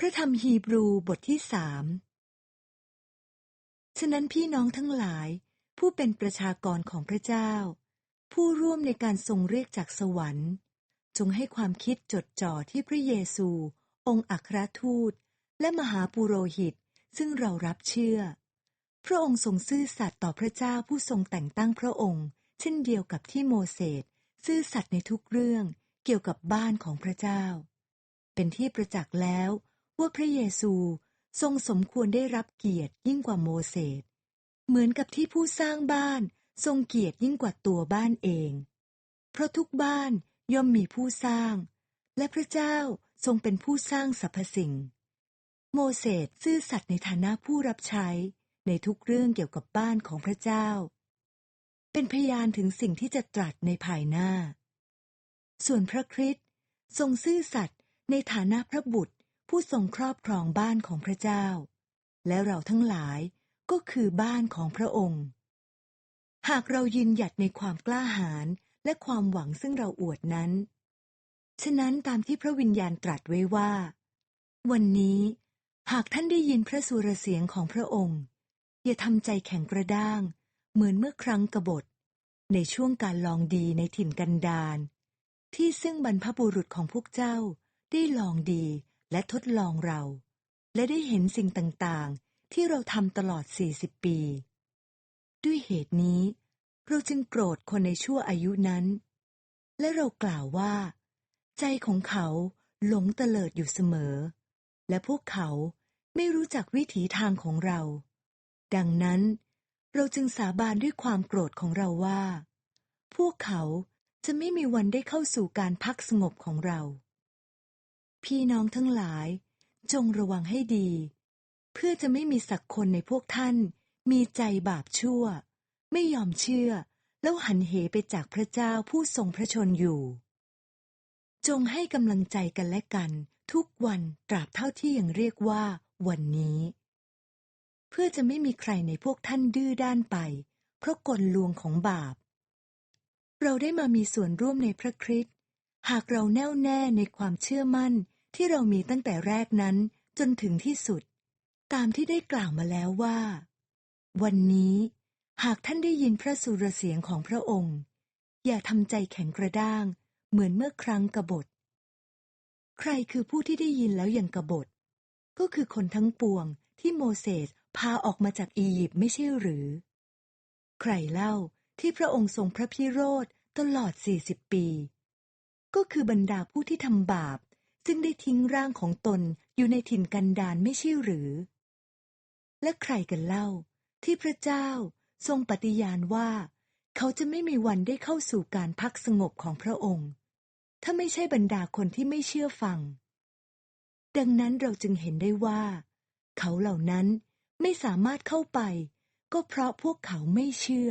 พระธรรมฮีบรูบทที่สามฉะนั้นพี่น้องทั้งหลาย ผู้เป็นประชากรของพระเจ้า ผู้ร่วมในการทรงเรียกจากสวรรค์ จงให้ความคิดจดจ่อที่พระเยซู องค์อัครทูต และมหาปุโรหิต ซึ่งเรารับเชื่อ พระองค์ทรงซื่อสัตย์ต่อพระเจ้าผู้ทรงแต่งตั้งพระองค์ เช่นเดียวกับที่โมเสสซื่อสัตย์ในทุกเรื่องเกี่ยวกับบ้านของพระเจ้า เป็นที่ประจักษ์แล้ว ว่าพระเยซูทรงสมควรได้รับเกียรติยิ่งกว่าโมเสส เหมือนกับที่ผู้สร้างบ้านทรงเกียรติยิ่งกว่าตัวบ้านเอง เพราะทุกบ้านย่อมมีผู้สร้าง และพระเจ้าทรงเป็นผู้สร้างสรรพสิ่ง โมเสสซื่อสัตย์ในฐานะผู้รับใช้ ในทุกเรื่องเกี่ยวกับบ้านของพระเจ้า เป็นพยานถึงสิ่งที่จะตรัสในภายหน้า ส่วนพระคริสต์ทรงซื่อสัตย์ในฐานะพระบุตร ผู้ทรงครอบครองบ้านของพระเจ้า และเราทั้งหลายก็คือบ้านของพระองค์ หากเรายืนหยัดในความกล้าหาญและความหวังซึ่งเราอวดนั้น ฉะนั้นตามที่พระวิญญาณตรัสไว้ว่า วันนี้หากท่านได้ยินพระสุรเสียงของพระองค์ อย่าทำใจแข็งกระด้าง เหมือนเมื่อครั้งกบฏ ในช่วงการลองดีในถิ่นกันดารที่ซึ่งบรรพบุรุษของพวกเจ้าได้ลองดี และทดลองเรา และได้เห็นสิ่งต่างๆ ที่เราทำตลอด 40 ปี ด้วยเหตุนี้ เราจึงโกรธคนในชั่วอายุนั้น และเรากล่าวว่า ใจของเขาหลงเตลิดอยู่เสมอ และพวกเขาไม่รู้จักวิถีทางของเรา ดังนั้น เราจึงสาบานด้วยความโกรธของเราว่า พวกเขาจะไม่มีวันได้เข้าสู่การพักสงบของเรา พี่น้องทั้งหลาย จงระวังให้ดี เพื่อจะไม่มีสักคนในพวกท่าน มีใจบาปชั่ว ไม่ยอมเชื่อ แล้วหันเหไปจากพระเจ้าผู้ทรงพระชนอยู่ จงให้กำลังใจกันและกัน ทุกวันตราบเท่าที่ยังเรียกว่า วันนี้ เพื่อจะไม่มีใครในพวกท่านดื้อด้านไป เพราะกลลวงของบาป เราได้มามีส่วนร่วมในพระคริสต์หากเราแน่วแน่ในความเชื่อมั่น ที่เรามีตั้งแต่แรกนั้นจนถึงที่สุด ตามที่ได้กล่าวมาแล้วว่า วันนี้หากท่านได้ยินพระสุรเสียงของพระองค์ อย่าทำใจแข็งกระด้าง เหมือนเมื่อครั้งกบฏ ใครคือผู้ที่ได้ยินแล้วอยังกบฏ ก็คือคนทั้งปวงที่โมเสสพาออกมาจากอียิปต์ไม่ใช่หรือ ใครเล่าที่พระองค์ทรงพระพิโรธตลอดสี่สิบปี ก็คือบรรดาผู้ที่ทำบาป ซึ่งได้ทิ้งร่างของตนอยู่ในถิ่นกันดารไม่ใช่หรือ และใครกันเล่า ที่พระเจ้าทรงปฏิญาณว่า เขาจะไม่มีวันได้เข้าสู่การพักสงบของพระองค์ ถ้าไม่ใช่บรรดาคนที่ไม่เชื่อฟัง ดังนั้นเราจึงเห็นได้ว่า เขาเหล่านั้นไม่สามารถเข้าไป ก็เพราะพวกเขาไม่เชื่อ